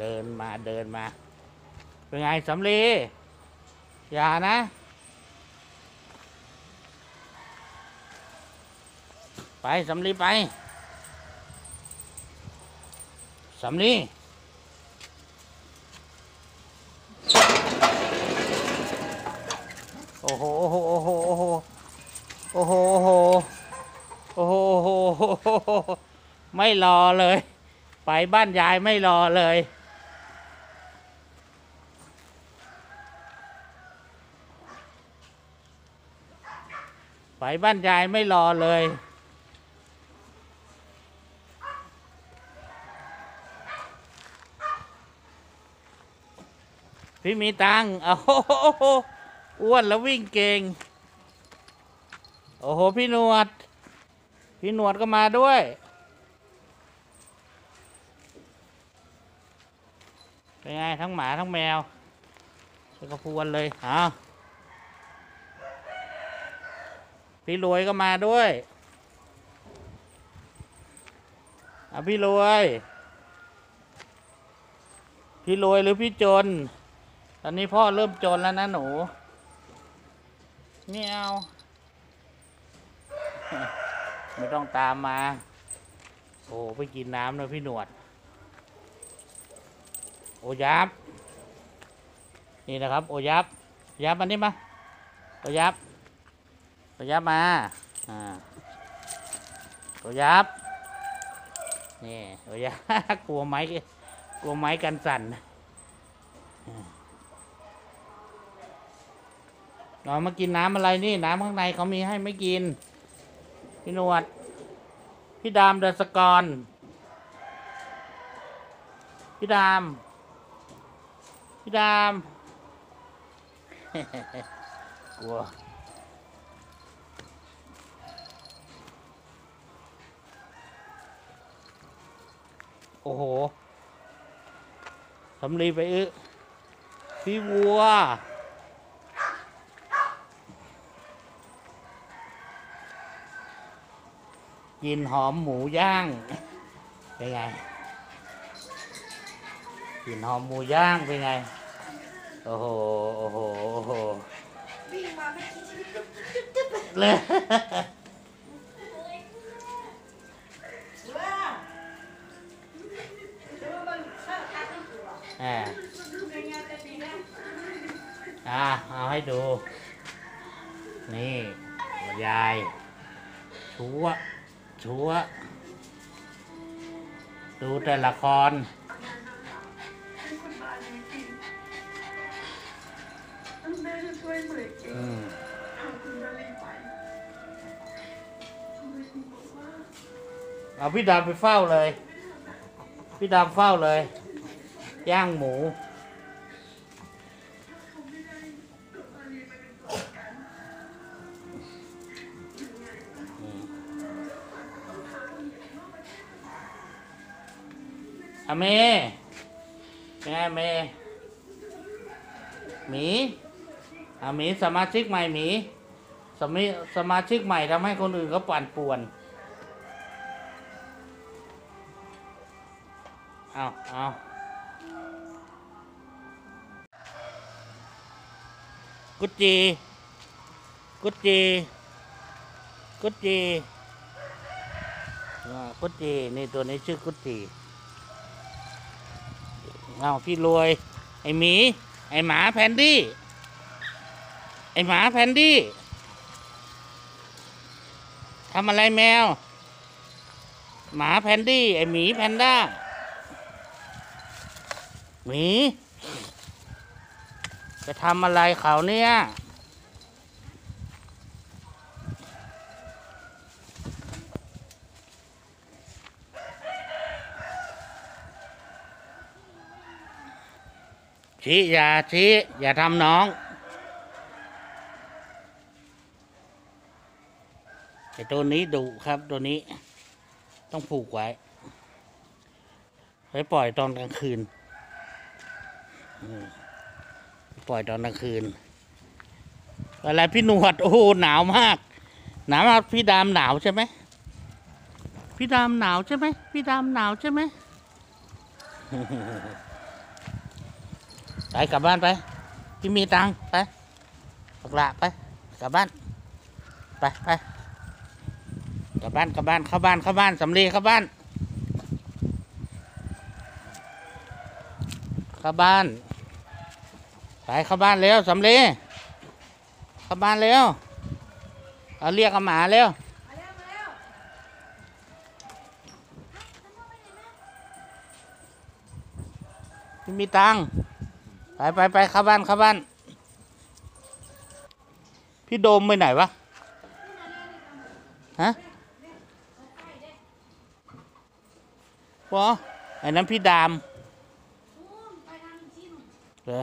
เดินมาเดินมา เป็นไงสำลีอย่านะ ไปสำลีไปสำลีโอ้โห โอ้โห โอ้โห โอ้โห โอ้โห โอ้โห ไม่รอเลย ไปบ้านยายไม่รอเลย ไปบ้านยายไม่รอเลย พี่มีตังโอ้โหอ้วนแล้ววิ่งเก่ง โอ้โห พี่หนวด พี่หนวดก็มาด้วยเป็นไงทั้งหมาทั้งแมวใส่กระพวนเลยอ้าว พี่รวยก็มาด้วยอะพี่รวย พี่รวยหรือพี่จน ตอนนี้พ่อเริ่มจนแล้วนะหนูไม่เอาไม่ต้องตามมา โอ้ไปกินน้ำนะพี่หนวด โอยับ นี่นะครับ โอยับ ยับมันนี่มา โอยับ โอยับมาอ่าโอยับนี่โอยับกลัวไม้กลัวไม้กันสั่นเรามากินน้ำอะไรนี่ น้ำข้างในเขามีให้ไม่กิน พี่นวด พี่ดามเดอสกรพี่ดาม พี่ดามกลัว โอ้โหสำลีไปอึพี่วัว กินหอมหมูย่าง เป็นไง กินหอมหมูย่างเป็นไง โอ้โห โอ้โห โอ้โหวิ่งมาเมื่อกี้ชีวิตตึ๊บตึ๊บตึ๊บเลย อ่าในงานจะดีนะอ่าเอาให้ดู นี่ยาย ชัว ชัว ดูแต่ละครเป็นคนบ้านจริงๆแม่จะช่วยเหมยเก่งอืม พาคุณมาลีไปคุณมาลีบอกว่า เอาพี่ดำไปเฝ้าเลย พี่ดำเฝ้าเลย ย่างหมูเม่ได้ตัวมาลีไปเป็นตัวประกันอเมแม่เมหมีอะหมีสมาชิกใหม่หมีสมิสมาชิกใหม่ทำให้คนอื่นเขาปั่นป่วนเอาเอา กุจจี กุจจีกุจจีกุจจีนี่ตัวนี้ชื่อกุจีเอาพี่รวย ไอหมี ไอหมาแพนดี้ ไอหมาแพนดี้ทำอะไรแมว หมาแพนดี้ ไอหมีแพนด้าหมี จะทำอะไรเขาเนี่ย ชี้อย่าชี้อย่าทำน้องไอตัวนี้ดุครับตัวนี้ ต้องผูกไว้ ไว้ปล่อยตอนกลางคืน อืม ปล่อยตอนกลางคืน อะไรพี่หนวด โอ้โหหนาวมาก หนาวมากพี่ดามหนาวใช่ไหมพี่ดามหนาวใช่ไหมพี่ดามหนาวใช่ไหมไปกลับบ้านไป พี่มีตังไปปักละไป กลับบ้าน ไปไปกลับบ้านกลับบ้านเข้าบ้านเข้าบ้านสำลีเข้าบ้านเข้าบ้าน ไปเข้าบ้านเร็วสำลีเข้าบ้านเร็วเอาเรียกเอาหมาเร็วมาเร็วมาเร็วไม่มีตังค์ไปไปไปเข้าบ้านเข้าบ้าน พี่โดมไปไหนวะ ฮะวะไอ้นั้นพี่ดามนู่นไปทางจีนเหรอ